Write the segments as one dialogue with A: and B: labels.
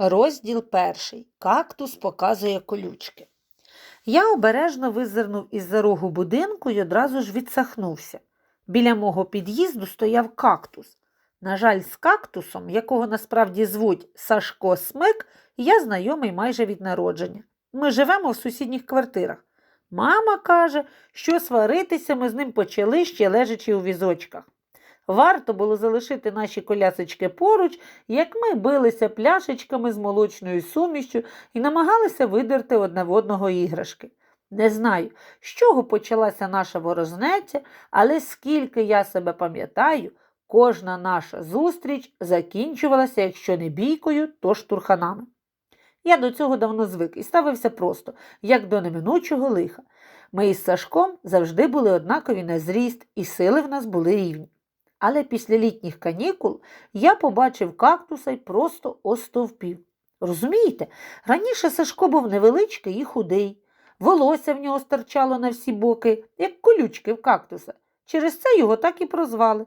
A: Розділ перший. Кактус показує колючки. Я обережно визирнув із-за рогу будинку і одразу ж відсахнувся. Біля мого під'їзду стояв кактус. На жаль, з кактусом, якого насправді звуть Сашко Смик, я знайомий майже від народження. Ми живемо в сусідніх квартирах. Мама каже, що сваритися ми з ним почали ще лежачи у візочках. Варто було залишити наші колясочки поруч, як ми билися пляшечками з молочною сумішчю і намагалися видерти одне в одного іграшки. Не знаю, з чого почалася наша ворожнеця, але скільки я себе пам'ятаю, кожна наша зустріч закінчувалася, якщо не бійкою, то штурханами. Я до цього давно звик і ставився просто, як до неминучого лиха. Ми із Сашком завжди були однакові на зріст, і сили в нас були рівні. Але після літніх канікул я побачив кактуса й просто остовпів. Розумієте, раніше Сашко був невеличкий і худий. Волосся в нього стирчало на всі боки, як колючки в кактуса. Через це його так і прозвали.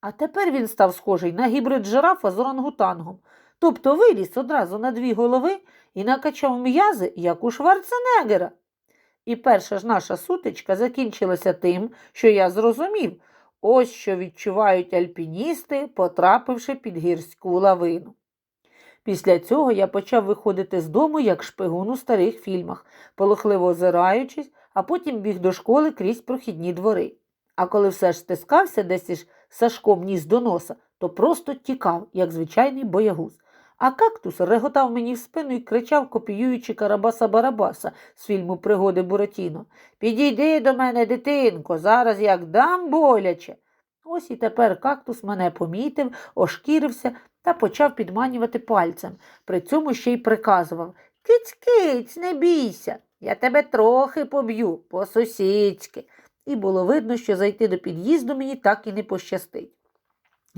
A: А тепер він став схожий на гібрид жирафа з орангутангом. Тобто виліз одразу на дві голови і накачав м'язи, як у Шварценеггера. І перша ж наша сутичка закінчилася тим, що я зрозумів, ось що відчувають альпіністи, потрапивши під гірську лавину. Після цього я почав виходити з дому як шпигун у старих фільмах, полохливо озираючись, а потім біг до школи крізь прохідні двори. А коли все ж стискався десь із Сашком ніс до носа, то просто тікав, як звичайний боягуз. А кактус реготав мені в спину і кричав, копіюючи Карабаса Барабаса з фільму Пригоди Буратіно. Підійди до мене, дитинко, зараз як дам боляче. Ось і тепер кактус мене помітив, ошкірився та почав підманювати пальцем. При цьому ще й приказував Киць, киць, не бійся, я тебе трохи поб'ю, по-сусідськи. І було видно, що зайти до під'їзду мені так і не пощастить.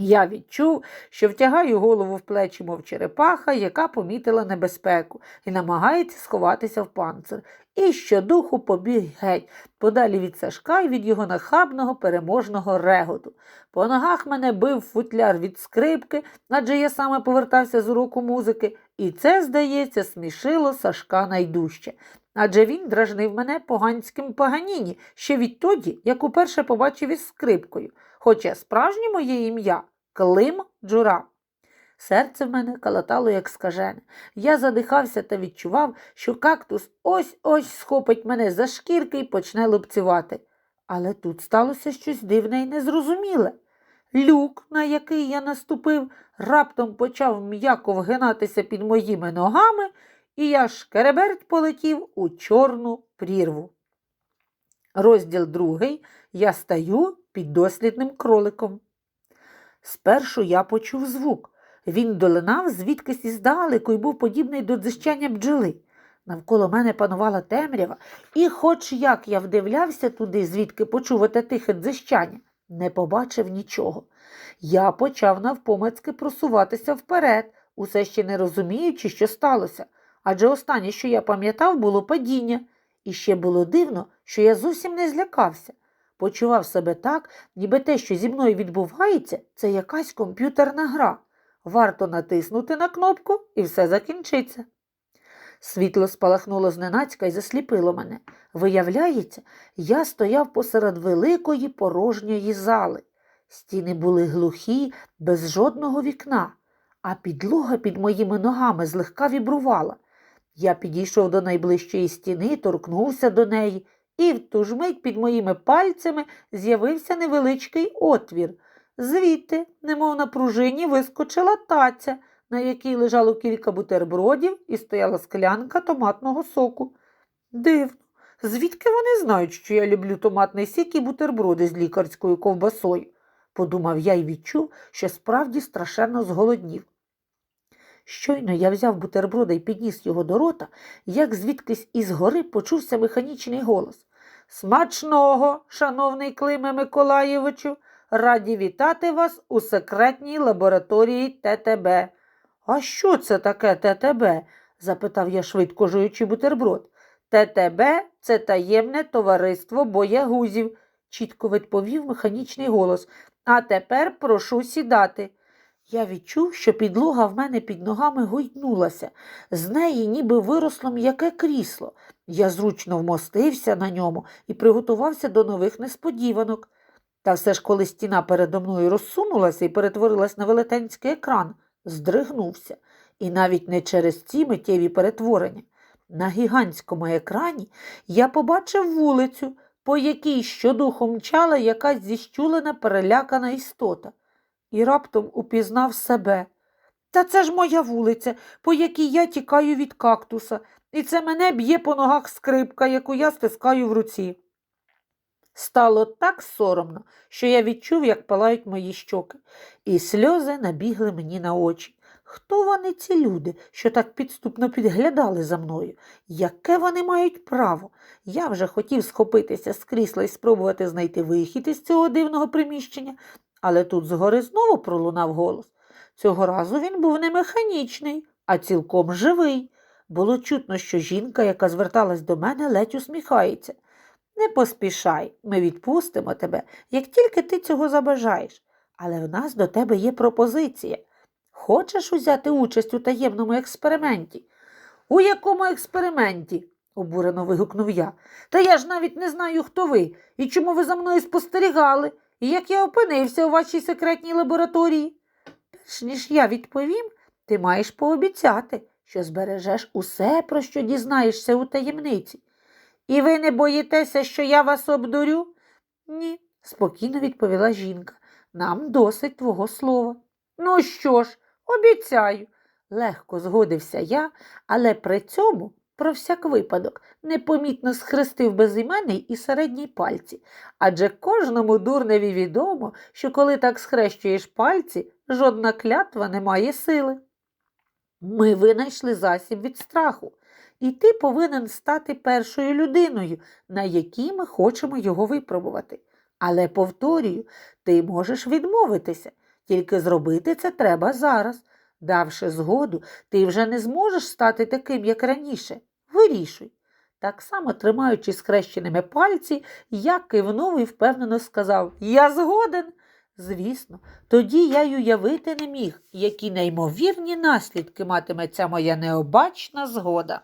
A: Я відчув, що втягаю голову в плечі, мов черепаха, яка помітила небезпеку, і намагається сховатися в панцир. І щодуху побіг геть, подалі від Сашка і від його нахабного переможного реготу. По ногах мене бив футляр від скрипки, адже я саме повертався з уроку музики, і це, здається, смішило Сашка найдужче. Адже він дражнив мене поганським поганіні ще відтоді, як уперше побачив із скрипкою, хоча справжнє моє ім'я Клим Джура. Серце в мене калатало, як скажене. Я задихався та відчував, що кактус ось ось схопить мене за шкірки і почне лупцювати. Але тут сталося щось дивне і незрозуміле. Люк, на який я наступив, раптом почав м'яко вгинатися під моїми ногами, і я шкереберть полетів у чорну прірву. Розділ другий я стаю під дослідним кроликом. Спершу я почув звук. Він долинав звідкись іздалеку і був подібний до дзищання бджоли. Навколо мене панувала темрява, і, хоч як я вдивлявся туди, звідки почувати тихе дзищання, не побачив нічого. Я почав навпомацьки просуватися вперед, усе ще не розуміючи, що сталося. Адже останнє, що я пам'ятав, було падіння, і ще було дивно, що я зовсім не злякався. Почував себе так, ніби те, що зі мною відбувається, це якась комп'ютерна гра. Варто натиснути на кнопку і все закінчиться. Світло спалахнуло зненацька і засліпило мене. Виявляється, я стояв посеред великої порожньої зали. Стіни були глухі, без жодного вікна, а підлога під моїми ногами злегка вібрувала. Я підійшов до найближчої стіни, торкнувся до неї, і в ту ж мить під моїми пальцями з'явився невеличкий отвір. Звідти, немов на пружині, вискочила таця, на якій лежало кілька бутербродів і стояла склянка томатного соку. Дивно, звідки вони знають, що я люблю томатний сік і бутерброди з лікарською ковбасою? подумав я і відчув, що справді страшенно зголоднів. Щойно я взяв бутерброда і підніс його до рота, як звідкись із гори почувся механічний голос. Смачного, шановний Климе Миколаєвичу, раді вітати вас у секретній лабораторії ТТБ. А що це таке ТТБ? запитав я швидко жуючи бутерброд. ТТБ це таємне товариство боягузів, чітко відповів механічний голос. А тепер прошу сідати. Я відчув, що підлога в мене під ногами гойднулася, з неї ніби виросло м'яке крісло. Я зручно вмостився на ньому і приготувався до нових несподіванок. Та все ж, коли стіна передо мною розсунулася і перетворилась на велетенський екран, здригнувся. І навіть не через ці миттєві перетворення. На гігантському екрані я побачив вулицю, по якій щодуху мчала якась зіщулена перелякана істота, і раптом упізнав себе. Та це ж моя вулиця, по якій я тікаю від кактуса, і це мене б'є по ногах скрипка, яку я стискаю в руці. Стало так соромно, що я відчув, як палають мої щоки, і сльози набігли мені на очі. Хто вони ці люди, що так підступно підглядали за мною? Яке вони мають право? Я вже хотів схопитися з крісла і спробувати знайти вихід із цього дивного приміщення, але тут згори знову пролунав голос. Цього разу він був не механічний, а цілком живий. Було чутно, що жінка, яка зверталась до мене, ледь усміхається. Не поспішай, ми відпустимо тебе, як тільки ти цього забажаєш. Але в нас до тебе є пропозиція. Хочеш узяти участь у таємному експерименті? У якому експерименті? обурено вигукнув я. Та я ж навіть не знаю, хто ви і чому ви за мною спостерігали, і як я опинився у вашій секретній лабораторії. Перш ніж я відповім, ти маєш пообіцяти, що збережеш усе, про що дізнаєшся у таємниці. І ви не боїтеся, що я вас обдурю? Ні, спокійно відповіла жінка. Нам досить твого слова. Ну що ж, обіцяю. Легко згодився я, але при цьому, про всяк випадок, непомітно схрестив безіменний і середній пальці. Адже кожному дурневі відомо, що коли так схрещуєш пальці, жодна клятва не має сили. Ми винайшли засіб від страху, і ти повинен стати першою людиною, на якій ми хочемо його випробувати. Але, повторюю, ти можеш відмовитися, тільки зробити це треба зараз. Давши згоду, ти вже не зможеш стати таким, як раніше. Вирішуй. Так само, тримаючи схрещеними пальці, я кивнув і впевнено сказав Я згоден. Звісно, тоді я й уявити не міг, які неймовірні наслідки матиме ця моя необачна згода.